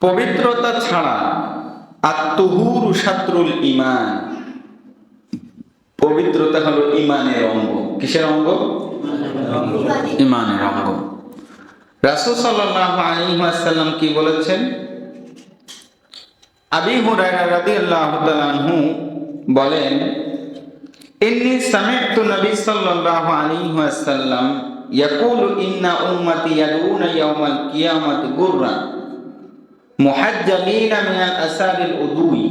পবিত্রতা ছাড়া আত্মহুর সাত্রুল ইমান পবিত্রতা হলো ইমানের অঙ্গ। কিসের অঙ্গ? ইমানের অঙ্গ। রাসূল সাল্লাল্লাহু আলাইহি ওয়াসাল্লাম কি বলেছেন? আবি হুরায়রা রাদিয়াল্লাহু তাআলা আনহু বলেন, ইন্নী সামি'তু নবী সাল্লাল্লাহু আলাইহি ওয়াসাল্লাম ইয়াকুলু ইন্না উম্মতি ইয়াদউনা ইয়াওমাল কিয়ামাতি গুররান মুহাজ্জালিনা মিনাল আসাবিল উদুই।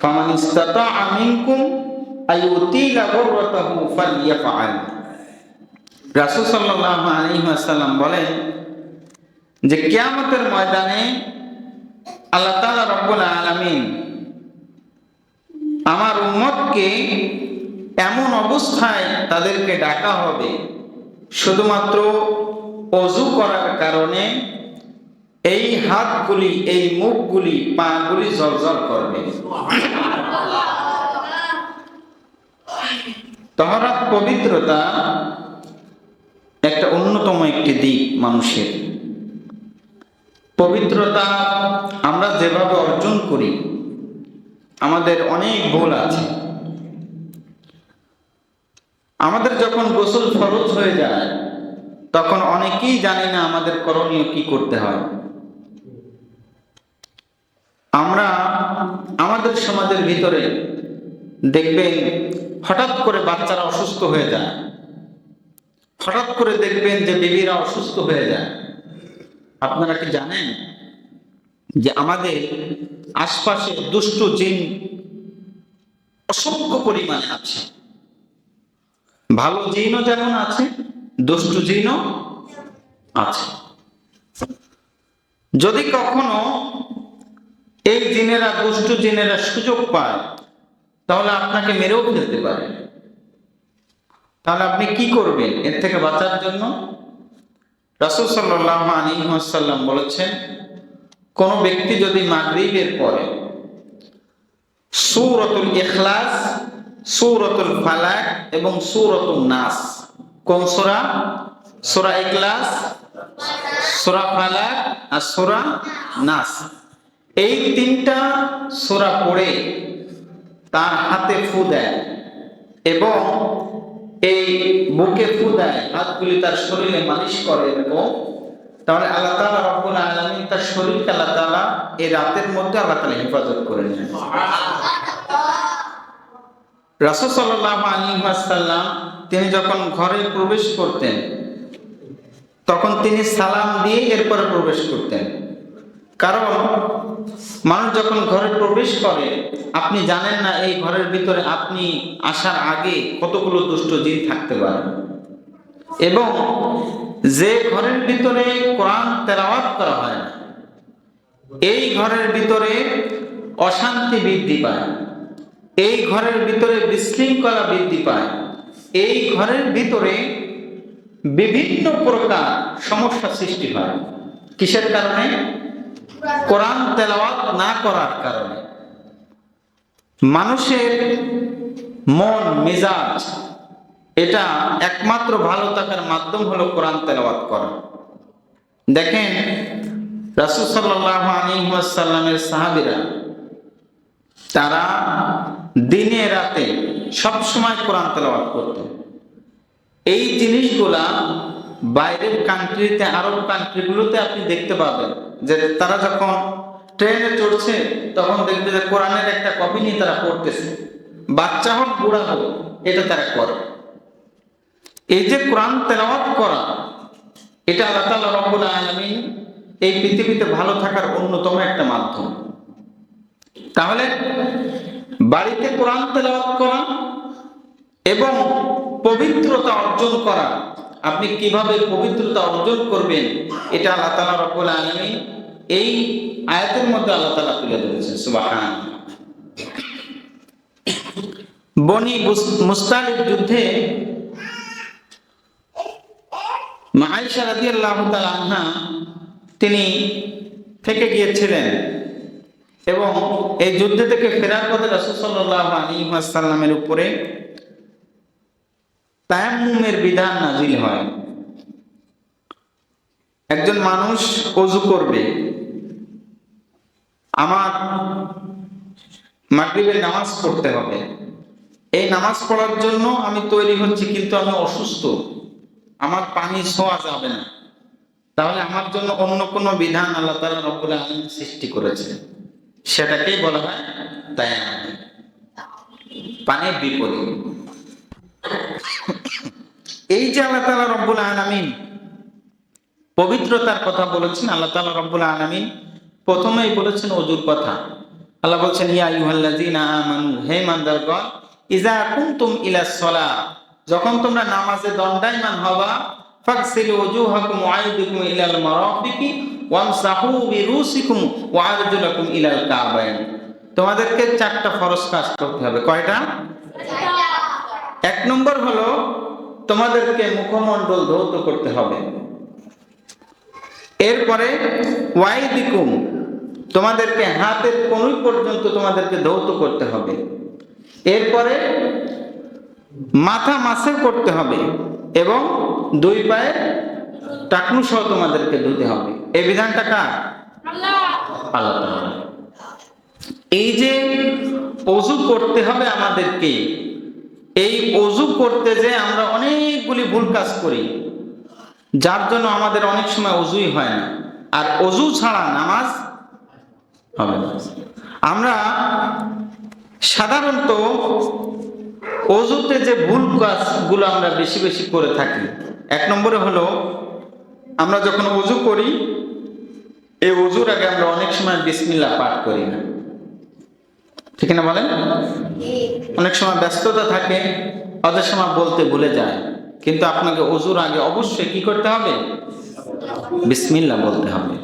ফামান ইসতাতা'a মিনকুম আইউতিলা গুররাতাহু ফালইয়াফআল। রাসূল সাল্লাল্লাহু আলাইহি ওয়াসাল্লাম বলেন যে কিয়ামতের ময়দানে আল্লাহ তাআলা রব্বুল আলামিন আমার উম্মতকে এমন অবস্থায় তাদেরকে ডাকা হবে শুধুমাত্র অজু করার কারণে এই হাতগুলি, এই মুখগুলি, পাগুলি জলজল করবে। তহরাত পবিত্রতা একটা অন্যতম একটি দিক মানুষের। পবিত্রতা আমরা যেভাবে অর্জন করি, আমাদের অনেক ভুল আছে। আমাদের যখন গোসল ফরজ হয়ে যায়, তখন অনেকেই জানে না আমাদের করণীয় কি করতে হয়। আমরা আমাদের সমাজের ভিতরে দেখবেন, হঠাৎ করে বাচ্চারা অসুস্থ হয়ে যায়। হঠাৎ করে দেখবেন যে বেবিরা অসুস্থ হয়ে যায়। আপনারা কি জানেন যে আমাদের আশপাশে দুষ্ট জিন অসংখ্য পরিমাণে আছে? ভালো জিনও যেমন আছে, দুষ্ট জিনও আছে। যদি কখনো এই জিনেরা দুষ্ট জিনেরা সুযোগ পায়, তাহলে আপনাকে মেরেও ফেলতে পারে। তাহলে আপনি কি করবেন? এর থেকে বাঁচার জন্য রাসুল সাল্লাহ আলী সাল্লাম বলেছেন, কোন ব্যক্তি যদি মাগরিবের পরে সূরাতুল ইখলাস সূরাতুল ফালাক এবং সূরাতুল নাস। কোন সূরা? সূরা ইখলাস, সূরা ফালাক আর সূরা নাস। এই তিনটা সূরা পড়ে তার হাতে ফু দেয় এবং এই বুকে ফু দেয়, হাতগুলি তার শরীরে মালিশ করে এবং তাহলে আল্লাহ তাআলা রব্বুল আলামিন তার শরীরকে আল্লাহ তাআলা এই রাতের মধ্যে আল্লাহ তাআলা হেফাজত করে নেন। রাসূল তিনি যখন ঘরে প্রবেশ করতেন, তখন তিনি সালাম দিয়ে এরপরে প্রবেশ করতেন। কারণ মানুষ যখন ঘরে প্রবেশ করে, আপনি জানেন না এই ঘরের ভিতরে আপনি আসার আগে কতগুলো দুষ্ট জিন থাকতে পারে। এবং যে ঘরের ভিতরে কোরআন তেলাওয়াত করা হয় এই ঘরের ভিতরে অশান্তি বৃদ্ধি পায়। এই ঘরের ভিতরে বিশৃঙ্খলা বৃদ্ধি পায়। এই ঘরের ভিতরে বিভিন্ন প্রকার সমস্যা সৃষ্টি হয়। কিসের কারণে? কোরআন তেলাওয়াত না করার কারণে। মানুষের মন, মেজাজ, এটা একমাত্র ভালো থাকার মাধ্যম হলো কোরআন তেলাওয়াত করা। দেখেন, রাসূল সাল্লাল্লাহু আলাইহি ওয়াসাল্লামের সাহাবীরা, তারা দিনে রাতে সব সময় কোরআন তেলাওয়াত করতেন। এই জিনিসগুলা বাইরের কান্ট্রিতে, আরব কান্ট্রিগুলোতে আপনি দেখতে পাবেন যে তারা যখন ট্রেনে চড়ছে, তখন দেখবে যে কোরআনের একটা কপি নিয়ে তারা পড়তেছে। বাচ্চা হোক, বুড়া হোক, এটা তারা করে। এই যে কোরআন তেলাওয়াত করা, এটা আল্লাহ তাআলা রব্বুল আলামিন এই পৃথিবীতে ভালো থাকার অন্যতম একটা মাধ্যম। তাহলে বাড়িতে কোরআন তেলাওয়াত করা এবং পবিত্রতা অর্জন করা। আপনি কীভাবে পবিত্রতা অর্জন করবেন, এটা আল্লাহ তালা রব্বুল আলমী এই আয়াতের মধ্যে আল্লাহ তালা তুলে ধরেছেন সুবাহান বনি মুস্তালিক যুদ্ধে মাহাইশা রাজি আল্লাহ আনহা তিনি থেকে গিয়েছিলেন। এবং এই যুদ্ধ থেকে ফেরার পথে রাসুল সাল্লাহ আলী সাল্লামের উপরে তায়াম্মুমের বিধান নাজিল হয়। একজন মানুষ অজু করবে, আমার মাগরিবের নামাজ পড়তে হবে। এই নামাজ পড়ার জন্য আমি তৈরি হচ্ছি কিন্তু আমি অসুস্থ। আমার পানি ছোঁয়া যাবে না। তাহলে আমার জন্য অন্য কোনো বিধান আল্লাহ তালা রব্বুল সৃষ্টি করেছে সেটাকেই বলা হয় তাই পানির বিপরীত। এই যে আল্লাহ তালা রব্বুল আলমিন পবিত্রতার কথা বলেছেন, আল্লাহ তালা রব্বুল আলমিন প্রথমেই বলেছেন অজুর কথা। আল্লাহ বলছেন, ইয়া ইউহাল্লাযীনা আমানু, হে মানদারগণ ইজা কুনতুম ইলা সলা যখন তোমরা নামাজে দণ্ডায়মান হবা, ফাগসিলু ওজুহাকুম ওয়া আইদিকুম ইলাল মারাফিকি ওয়ামসাহু বিরুসিকুম ওয়া ইলাল কাবাইন। তোমাদেরকে চারটা ফরজ কাজ করতে হবে। কয়টা? এক নম্বর হলো তোমাদেরকে মুখমণ্ডল ধৌত করতে হবে। এরপরে ওয়াইদিকুম, তোমাদেরকে হাতের কনুই পর্যন্ত তোমাদেরকে ধৌত করতে হবে। এরপরে মাথা মাসে করতে হবে এবং দুই পায়ে টাকনু সহ তোমাদেরকে ধুতে হবে। এই বিধানটা কার? আল্লাহ। এই যে অজু করতে হবে আমাদেরকে এই অজু করতে যে আমরা অনেকগুলি ভুল কাজ করি যার জন্য আমাদের অনেক সময় অজুই হয় না। আর অজু ছাড়া নামাজ হবে না। আমরা সাধারণত অজুতে যে ভুল কাজগুলো আমরা বেশি বেশি করে থাকি এক নম্বরে হলো আমরা যখন অজু করি, এই অজুর আগে আমরা অনেক সময় বিসমিল্লা পাঠ করি না। ঠিক না বলেন? অনেক সময় ব্যস্ততা থাকে, অনেক সময় বলতে ভুলে যায়। কিন্তু আপনাকে অজুর আগে অবশ্যই কি করতে হবে? বিসমিল্লা বলতে হবে।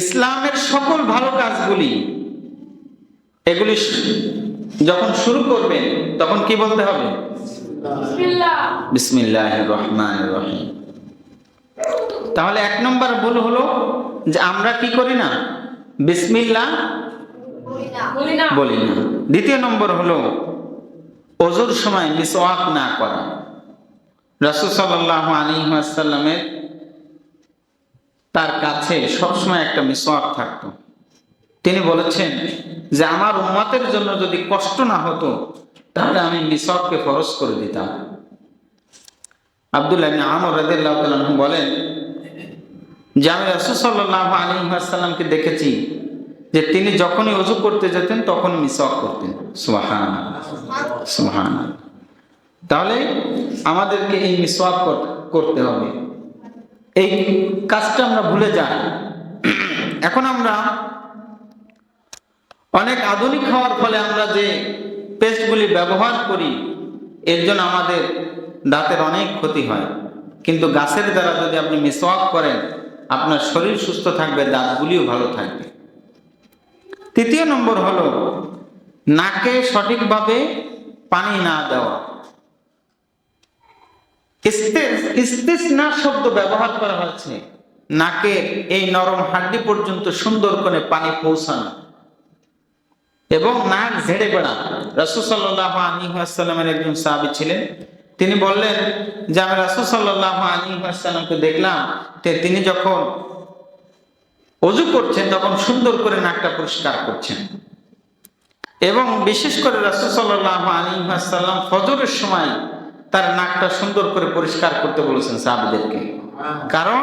ইসলামের সকল ভালো কাজগুলি, এগুলি যখন শুরু করবেন, তখন কি বলতে হবে? বিসমিল্লাহ। রহমান রহিম তাহলে এক নম্বর ভুল হলো যে আমরা কি করি না? বিসমিল্লাহ বলি না। দ্বিতীয় নম্বর হলো অজুর সময় মিসওয়াক না করা। রাসূল ওয়াসাল্লামের তার কাছে সবসময় একটা মিসওয়াক থাকতো। তিনি বলেছেন যে আমার উম্মতের জন্য যদি কষ্ট না হতো তাহলে আমি মিসওয়াককে ফরজ করে দিতাম। আব্দুল্লাহ আমর তাআলা বলেন, যে আমি রাসূল সাল্লাল্লাহু আলাইহি ওয়াসাল্লামকে দেখেছি যে তিনি যখনই অজু করতে যেতেন তখন মিসওয়াক করতেন। সুবহানাল্লাহ সুবহানাল্লাহ। তাহলে আমাদেরকে এই মিসওয়াক কর- করতে হবে। এই কাজটা আমরা ভুলে যাই। এখন আমরা অনেক আধুনিক হওয়ার ফলে আমরা যে পেস্টগুলি ব্যবহার করি, এর জন্য আমাদের দাঁতের অনেক ক্ষতি হয়। কিন্তু গাছের দ্বারা যদি আপনি মিসওয়াক করেন, আপনার শরীর সুস্থ থাকবে, দাঁতগুলিও ভালো থাকবে। তৃতীয় নম্বর হলো, নাকে সঠিকভাবে পানি না দেওয়া। শব্দ ব্যবহার করা হয়েছে। নাকে এই নরম হাড্ডি পর্যন্ত সুন্দর করে পানি পৌঁছানো। এবং নাক ঝেড়ে বেড়া। রাসূল সাল্লাল্লাহু আলাইহি ওয়াসাল্লামের একজন সাহাবী ছিলেন। তিনি বললেন যে, আমি রাসূল সাল্লাল্লাহু আলাইহি ওয়াসাল্লামকে দেখলাম তিনি যখন অজু করছেন, তখন সুন্দর করে নাকটা পরিষ্কার করছেন। এবং বিশেষ করে রাসূল সাল্লাল্লাহু আলাইহি ওয়াসাল্লাম ফজরের সময় তার নাকটা সুন্দর করে পরিষ্কার করতে বলেছেন সাহাবীদেরকে। কারণ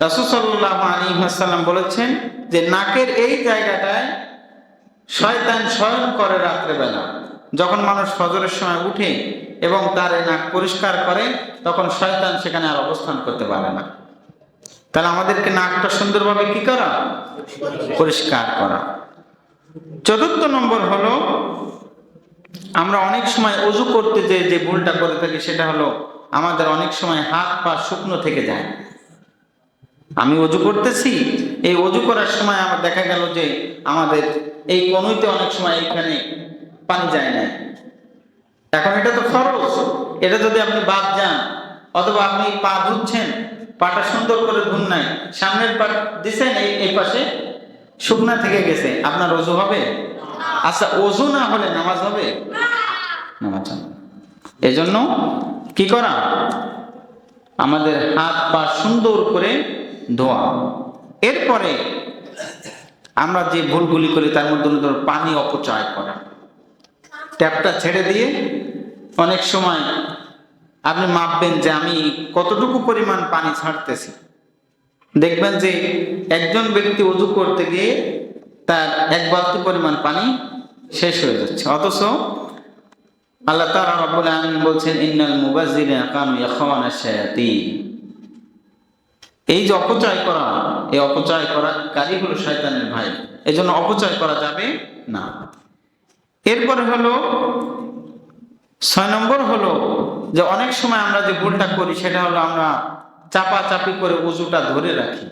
রাসূল সাল্লাল্লাহু আলাইহি ওয়াসাল্লাম বলেছেন যে, নাকের এই জায়গাটায় শয়তান শয়ন করে রাত্রেবেলা। যখন মানুষ ফজরের সময় উঠে এবং তার এই নাক পরিষ্কার করে, তখন শয়তান সেখানে আর অবস্থান করতে পারে না। তাহলে আমাদেরকে নাকটা সুন্দরভাবে কি করা? পরিষ্কার করা। চতুর্থ নম্বর হলো, আমরা অনেক সময় অজু করতে যে যে ভুলটা করে থাকি, সেটা হলো আমাদের অনেক সময় হাত পা শুকনো থেকে যায়। আমি অজু করতেছি। এই অজু করার সময় আমার দেখা গেল যে আমাদের এই কনুইতে অনেক সময় এখানে পানি যায় না এখন এটা তো খরচ এটা যদি আপনি বাদ যান, অথবা আপনি পা ধুচ্ছেন, পাটা সুন্দর করে ধুন নাই, সামনের পা দিছেন, এই এই পাশে শুকনা থেকে গেছে। আপনার অজু হবে? আচ্ছা অজু না হলে নামাজ হবে? নামাজ হবে। এজন্য কি করা? আমাদের হাত পা সুন্দর করে ধোয়া এরপরে আমরা যে ভুলগুলি করি, তার মধ্যে ধরো পানি অপচয় করা। ট্যাপটা ছেড়ে দিয়ে অনেক সময় আপনি মাপবেন যে আমি কতটুকু পরিমাণ পানি ছাড়তেছি। দেখবেন যে একজন ব্যক্তি উজু করতে গিয়ে তার এক বালতি পরিমাণ পানি শেষ হয়ে যাচ্ছে। অথচ আল্লাহ আলামিন বলছেন, ইন্নাল মুবাজ্জিরিনা কানু ইয়াখাওয়ানা শায়াতিন। এই যে অপচয় করা, এই অপচয় করা কারই হলো শয়তানের ভাই। এই জন্য অপচয় করা যাবে না। এরপরে হলো, ছয় নম্বর হলো যে অনেক সময় আমরা যে ভুলটা করি, সেটা হলো আমরা চাপা চাপি করে উজুটা ধরে রাখি।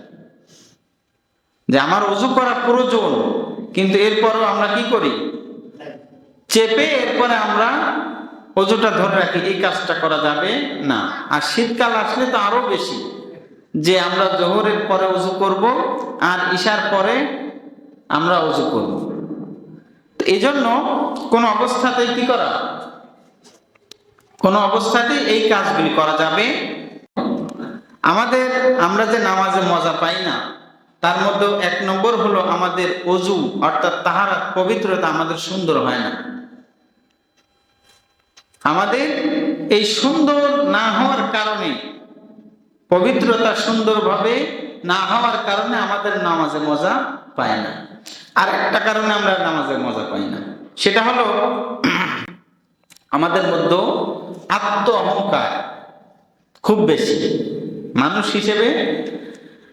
যে আমার উজু করা প্রয়োজন, কিন্তু এরপরও আমরা কি করি? চেপে এরপরে আমরা অজুটা ধরে রাখি, এই কাজটা করা যাবে না। আর শীতকাল আসলে তো আরও বেশি। যে আমরা জোহরের পরে উজু করব আর ঈশার পরে আমরা উজু করব। এই জন্য কোনো অবস্থাতেই কি করা? কোনো অবস্থাতেই এই কাজগুলি করা যাবে। আমাদের আমরা যে নামাজে মজা পাই না, তার মধ্যে এক নম্বর হলো আমাদের অজু অর্থাৎ তাহার পবিত্রতা আমাদের সুন্দর হয় না। আমাদের এই সুন্দর না হওয়ার কারণে পবিত্রতা সুন্দরভাবে না হওয়ার কারণে আমাদের নামাজে মজা পায় না। আর একটা কারণে আমরা নামাজে মজা পাই না। সেটা হলো আমাদের মধ্যে আত্ম অহংকার খুব বেশি। মানুষ হিসেবে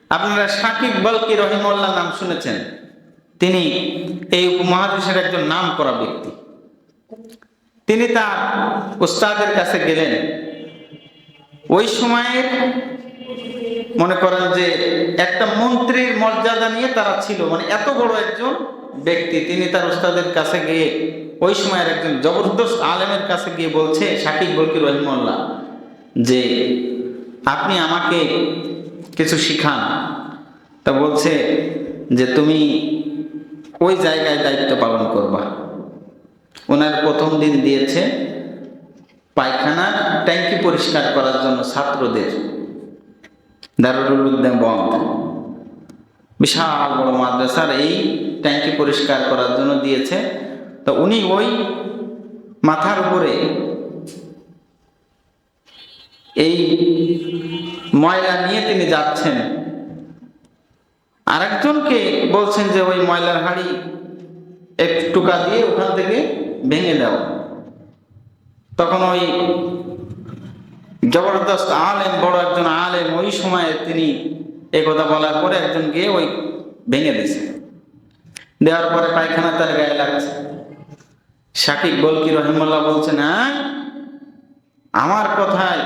আপনারা সাকিব বলকি রহিমল্লাহ নাম শুনেছেন? তিনি এই উপমহাদেশের একজন নাম করা ব্যক্তি। তিনি তার উস্তাদের কাছে গেলেন। ওই সময়ের মনে করেন যে একটা মন্ত্রীর মর্যাদা নিয়ে তারা ছিল। মানে এত বড় একজন ব্যক্তি, তিনি তার উস্তাদের কাছে গিয়ে ওই সময়ের একজন জবরদস্ত আলেমের কাছে গিয়ে বলছে শাকিব বলকি রহিমল্লাহ, যে আপনি আমাকে কিছু শিখান। তা বলছে যে তুমি ওই জায়গায় দায়িত্ব পালন করবা। ওনার প্রথম দিন দিয়েছে পায়খানার ট্যাঙ্কি পরিষ্কার করার জন্য ছাত্রদের। দারুল উদ্যান বন্ধ বিশাল বড় মাদ্রাসার এই ট্যাঙ্কি পরিষ্কার করার জন্য দিয়েছে। তো উনি ওই মাথার উপরে এই ময়লা নিয়ে তিনি যাচ্ছেন। আরেকজনকে বলছেন যে ওই ময়লার হাড়ি এক টুকা দিয়ে ওখান থেকে ভেঙে দাও। তখন ওই জবরদস্ত আলেম, বড় একজন আলেম, ওই সময়ে তিনি এ কথা বলার পরে একজন গিয়ে ওই ভেঙে দিয়েছে। দেওয়ার পরে পায়খানা তার গায়ে লাগছে। শাকিব বলকি রহিমুল্লাহ বলছেন হ্যাঁ আমার কথায়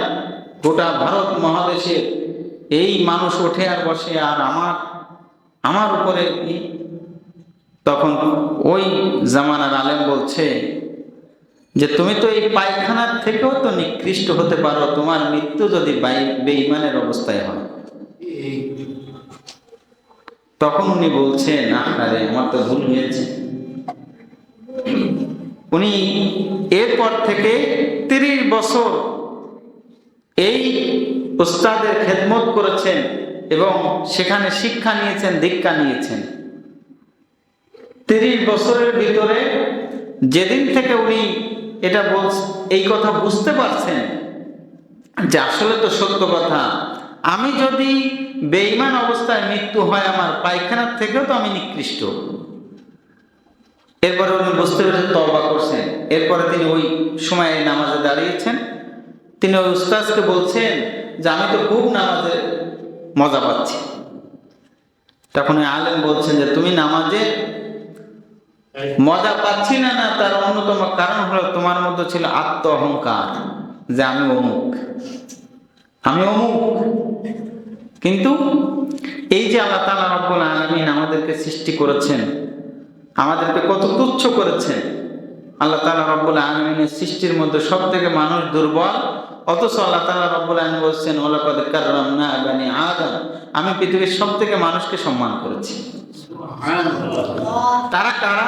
গোটা ভারত মহাদেশে এই মানুষ ওঠে আর বসে, আর আমার আমার উপরে তখন ওই জামানার আলেম বলছে যে তুমি তো এই পায়খানার থেকেও তো নিকৃষ্ট হতে পারো, তোমার মৃত্যু যদি বাই- বেঈমানের অবস্থায় হয়। তখন উনি বলছেন আরে আমার তো ভুল হয়েছে। উনি এরপর থেকে তিরিশ বছর এই উস্তাদের খেদমত করেছেন এবং সেখানে শিক্ষা নিয়েছেন, দীক্ষা নিয়েছেন। তিরিশ বছরের ভিতরে যেদিন থেকে উনি এটা বল এই কথা বুঝতে পারছেন? যে আসলে তো সত্য কথা। আমি যদি বেইমান অবস্থায় মৃত্যু হয় আমার পায়খানার থেকেও তো আমি নিকৃষ্ট। এরপরে উনি বুঝতে পেরেছেন তবা করছেন। এরপরে তিনি ওই সময়ে নামাজে দাঁড়িয়েছেন। তিনি ওই উস্তাজকে বলছেন যে, আমি তো খুব নামাজে মজা পাচ্ছি। তখন ওই আলেম বলছেন যে, তুমি নামাজে মজা পাচ্ছি না না, তার অন্যতম কারণ হলো তোমার মধ্যে ছিল আত্ম অহংকার যে আমি অমুক। আমি অমুক। কিন্তু এই যে আল্লাহ তালা রব্বুল আলমিন আমাদেরকে সৃষ্টি করেছেন, আমাদেরকে কত তুচ্ছ করেছেন, আল্লাহ তালা রব্বুল আলমিনের সৃষ্টির মধ্যে সব থেকে মানুষ দুর্বল, অথচ আল্লাহ তালা রব্বুল আলম বলছেন ওলাকদ কাররাম না আদম। আমি পৃথিবীর সব থেকে মানুষকে সম্মান করেছি। তারা কারা?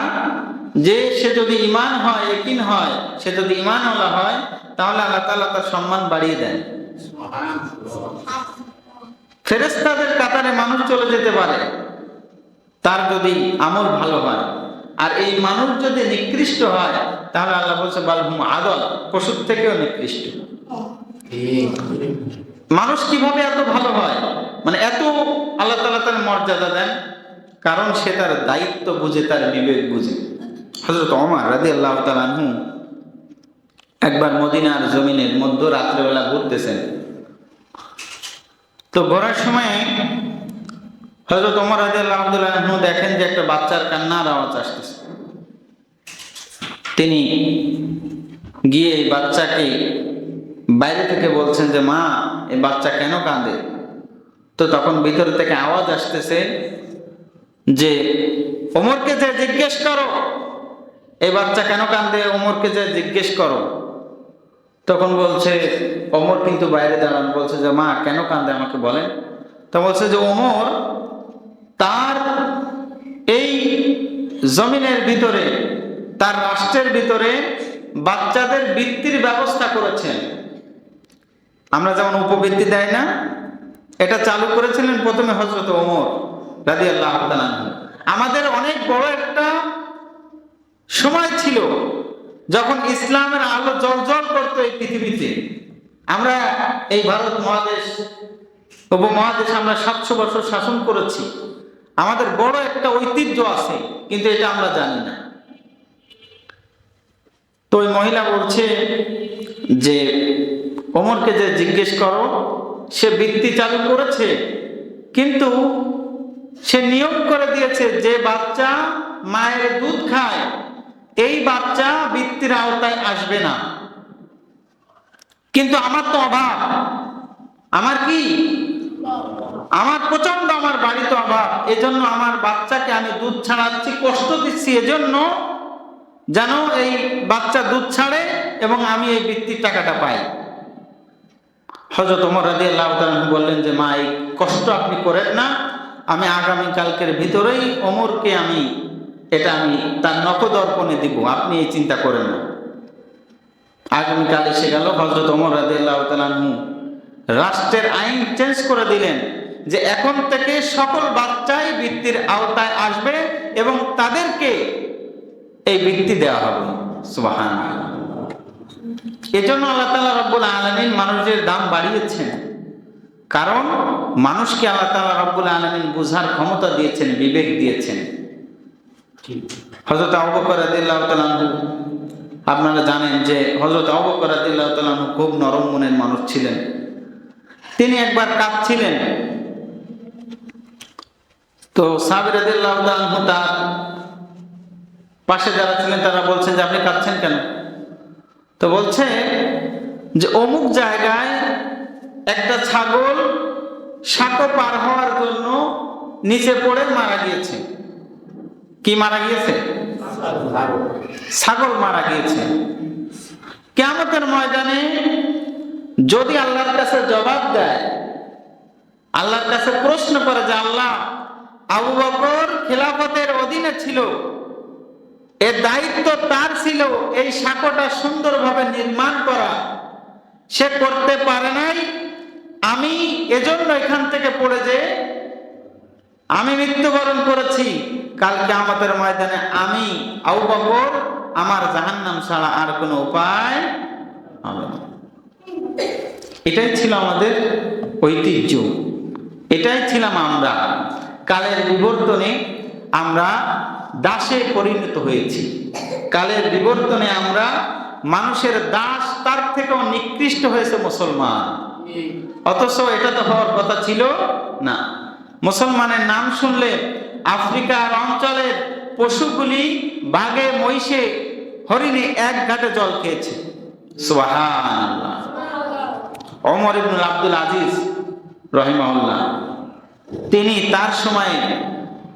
যে সে যদি ইমান হয় একিন হয়, সে যদি ইমান ইমানওয়ালা হয়, তাহলে আল্লাহ তালা তার সম্মান বাড়িয়ে দেন। ফেরেস্তাদের কাতারে মানুষ চলে যেতে পারে। তার যদি আমল ভালো হয়, আর এই মানুষ যদি নিকৃষ্ট হয়, তাহলে আল্লাহ বলছে বালহুম আদল পশুর থেকেও নিকৃষ্ট। মানুষ কীভাবে এত ভালো হয়? মানে এত আল্লাহ তালা তার মর্যাদা দেন। কারণ সে তার দায়িত্ব বুঝে, তার বিবেক বুঝে। হজরত অমর রাজি আল্লাহ তালাহু একবার মদিনার জমিনের মধ্য রাত্রেবেলা ঘুরতেছেন। তো ঘোরার সময় হজরত অমর রাজি আল্লাহ দেখেন যে একটা বাচ্চার কান্নার আওয়াজ আসতেছে। তিনি গিয়ে এই বাচ্চাকে বাইরে থেকে বলছেন যে, মা, এই বাচ্চা কেন কাঁদে? তো তখন ভিতর থেকে আওয়াজ আসতেছে যে ওমরকে যে জিজ্ঞেস করো, এই বাচ্চা কেন কান্দে? ওমরকে যে জিজ্ঞেস করো। তখন বলছে অমর কিন্তু বাইরে দাঁড়ান, বলছে যে, মা, কেন কান্দে? আমাকে বলেন। তা বলছে যে, ওমর তার এই জমিনের ভিতরে, তার রাষ্ট্রের ভিতরে বাচ্চাদের বৃত্তির ব্যবস্থা করেছেন। আমরা যেমন উপবৃত্তি দেয় না, এটা চালু করেছিলেন প্রথমে হজরত ওমর। রাজি আল্লাহ আমাদের অনেক বড় একটা সময় ছিল যখন ইসলামের আলো জল করতো এই পৃথিবীতে। আমরা এই ভারত মহাদেশ, উপমহাদেশ আমরা সাতশো বছর শাসন করেছি। আমাদের বড় একটা ঐতিহ্য আছে, কিন্তু এটা আমরা জানি না। তো ওই মহিলা বলছে যে, ওমরকে যে জিজ্ঞেস করো, সে বৃত্তি চালু করেছে, কিন্তু সে নিয়োগ করে দিয়েছে, যে বাচ্চা মায়ের দুধ খায়, এই বাচ্চা বৃত্তির আওতায় আসবে না। কিন্তু আমার তো অভাব। আমার কি? আমার প্রচণ্ড আমার বাড়িতে অভাব। এজন্য আমার বাচ্চাকে আমি দুধ ছাড়াচ্ছি, কষ্ট দিচ্ছি। এজন্য যেন এই বাচ্চা দুধ ছাড়ে এবং আমি এই বৃত্তির টাকাটা পাই। হজরত ওমর রাজি আল্লাহ বললেন যে, মা, এই কষ্ট আপনি করেন না। আমি আগামী কালকের ভিতরেই ওমরকে আমি, এটা আমি তার নকদর্পণে দিব, আপনি এই চিন্তা করেন না। আগামীকাল এসে গেল হজরত ওমর রাজি আল্লাহ রাষ্ট্রের আইন চেঞ্জ করে দিলেন যে এখন থেকে সকল বাচ্চাই বৃত্তির আওতায় আসবে এবং তাদেরকে এই বৃত্তি দেওয়া হবে। সুবাহান এজন্য আল্লাহ তালা রব্বুল আলমিন মানুষের দাম বাড়িয়েছেন। কারণ মানুষকে আল্লাহ তালা রব্বুল আলমিন বুঝার ক্ষমতা দিয়েছেন, বিবেক দিয়েছেন। হজরত অবকর আদিল্লাহ আপনারা জানেন যে হজরত অবকর আদিল্লাহ তালাহু খুব নরম মনের মানুষ ছিলেন। তিনি একবার কাঁদছিলেন। তো সাবির আদিল্লাহ তার পাশে যারা ছিলেন, তারা বলছেন যে, আপনি কাঁদছেন কেন? তো বলছে যে, অমুক জায়গায় একটা ছাগল সাঁকো পার হওয়ার জন্য নিচে পড়ে মারা গিয়েছে। কি মারা গিয়েছে? ছাগল মারা গিয়েছে। কেমতের ময়দানে যদি আল্লাহর কাছে জবাব দেয়, আল্লাহর কাছে প্রশ্ন করে যে আল্লাহ, আবু বকর খেলাফতের অধীনে ছিল এর দায়িত্ব তার ছিল এই সাঁকোটা সুন্দরভাবে নির্মাণ করা। সে করতে পারে নাই আমি এজন্য এখান থেকে পড়ে যে আমি মৃত্যুবরণ করেছি কালকে আমাদের ময়দানে আমি আউ আমার জাহান্নাম ছাড়া আর কোনো উপায় হবে না। এটাই ছিল আমাদের ঐতিহ্য। এটাই ছিলাম আমরা। কালের বিবর্তনে আমরা দাসে পরিণত হয়েছি। কালের বিবর্তনে আমরা মানুষের দাস তার থেকেও নিকৃষ্ট হয়েছে মুসলমান। অথচ এটা তো হওয়ার কথা ছিল না। মুসলমানের নাম শুনলে আফ্রিকার অঞ্চলের পশুগুলি বাঘে, মহিষে, হরিণে এক ঘাটে জল খেয়েছে। অমর ইবনুল আব্দুল আজিজ রহিমাউল্লাহ তিনি তার সময়ে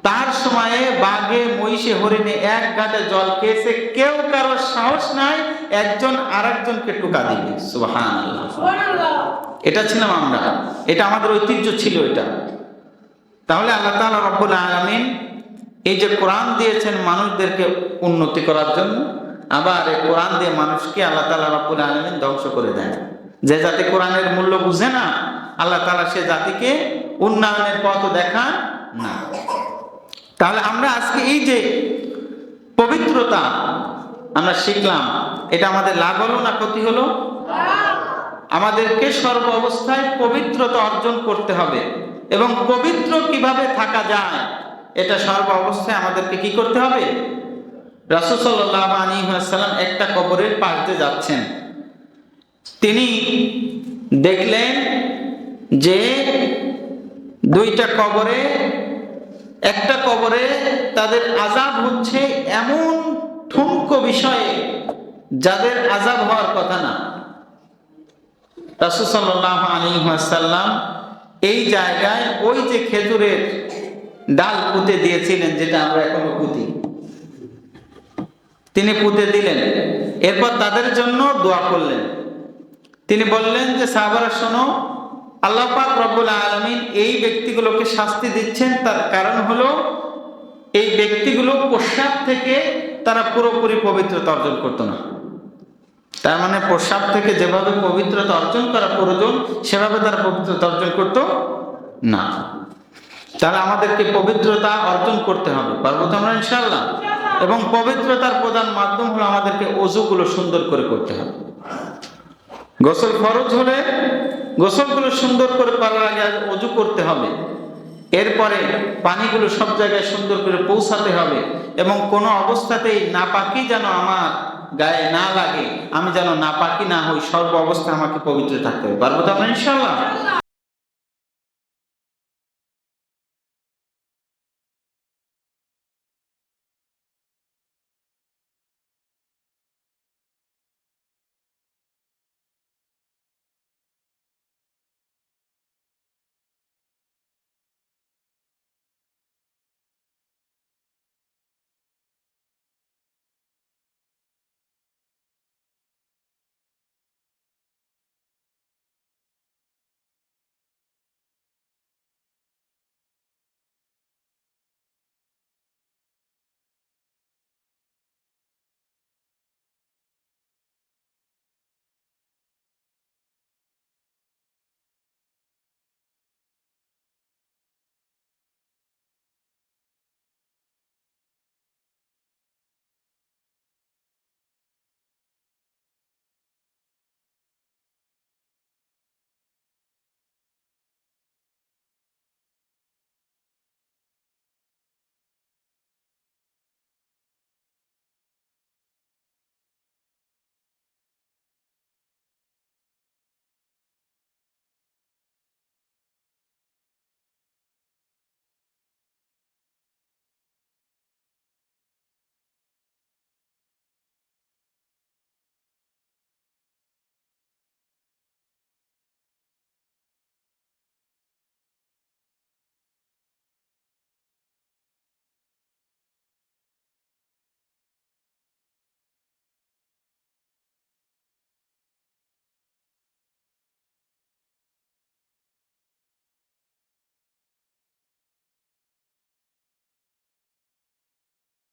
তার সময়ে বাঘে মহিষে হরিণে এক ঘাটে জল খেয়েছে। কেউ কারও সাহস নাই একজন আরেকজনকে টুকা দিবে। সুবহান এটা ছিলাম আমরা। এটা আমাদের ঐতিহ্য ছিল এটা। তাহলে আল্লাহ তাআলা রব্বুল আলামিন এই যে কোরআন দিয়েছেন মানুষদেরকে উন্নতি করার জন্য আবার এই কোরআন দিয়ে মানুষকে আল্লাহ তাআলা রব্বুল আলামিন ধ্বংস করে দেন। যে জাতি কোরআনের মূল্য বুঝে না আল্লাহ তালা সে জাতিকে উন্নয়নের পথ দেখান না। তাহলে আমরা আজকে এই যে পবিত্রতা আমরা শিখলাম, এটা আমাদের লাভ হলো না ক্ষতি হলো? আমাদেরকে সর্ব অবস্থায় পবিত্রতা অর্জন করতে হবে। এবং পবিত্র কীভাবে থাকা যায়, এটা সর্ব অবস্থায় আমাদেরকে কি করতে হবে? রাসুসাল্লাহ আলী একটা কবরের পাশ যাচ্ছেন। তিনি দেখলেন যে দুইটা কবরে একটা কবরে তাদের আজাব হচ্ছে এমন ঠুনকো বিষয়ে যাদের আজাব হওয়ার কথা না। রাসুসাল্লাহ এই জায়গায় ওই যে খেজুরের ডাল পুঁতে দিয়েছিলেন, যেটা আমরা এখনও পুঁতি। তিনি পুঁতে দিলেন। এরপর তাদের জন্য দোয়া করলেন। তিনি বললেন যে, সাহাবারা, শোনো আল্লাহ পাক রব্বুল আলমিন এই ব্যক্তিগুলোকে শাস্তি দিচ্ছেন। তার কারণ হলো, এই ব্যক্তিগুলো প্রস্রাব থেকে তারা পুরোপুরি পবিত্রতা অর্জন করতো না। তার মানে প্রস্রাব থেকে যেভাবে পবিত্রতা অর্জন করা প্রয়োজন, সেভাবে তারা পবিত্রতা অর্জন করতো না। তাহলে আমাদেরকে পবিত্রতা অর্জন করতে হবে, পারব তো আমরা ইনশাল্লাহ এবং পবিত্রতার প্রধান মাধ্যম হলো আমাদেরকে অজুগুলো সুন্দর করে করতে হবে। গোসল ফরজ হলে গোসলগুলো সুন্দর করে করার আগে অজু করতে হবে। এরপরে পানিগুলো সব জায়গায় সুন্দর করে পৌঁছাতে হবে এবং কোনো অবস্থাতেই না নাপাকি যেন আমার গায়ে না লাগে, আমি যেন না নাপাকি না হই, সর্ব অবস্থায় আমাকে পবিত্র থাকতে হবে। পারব তো আমরা? ইনশাল্লাহ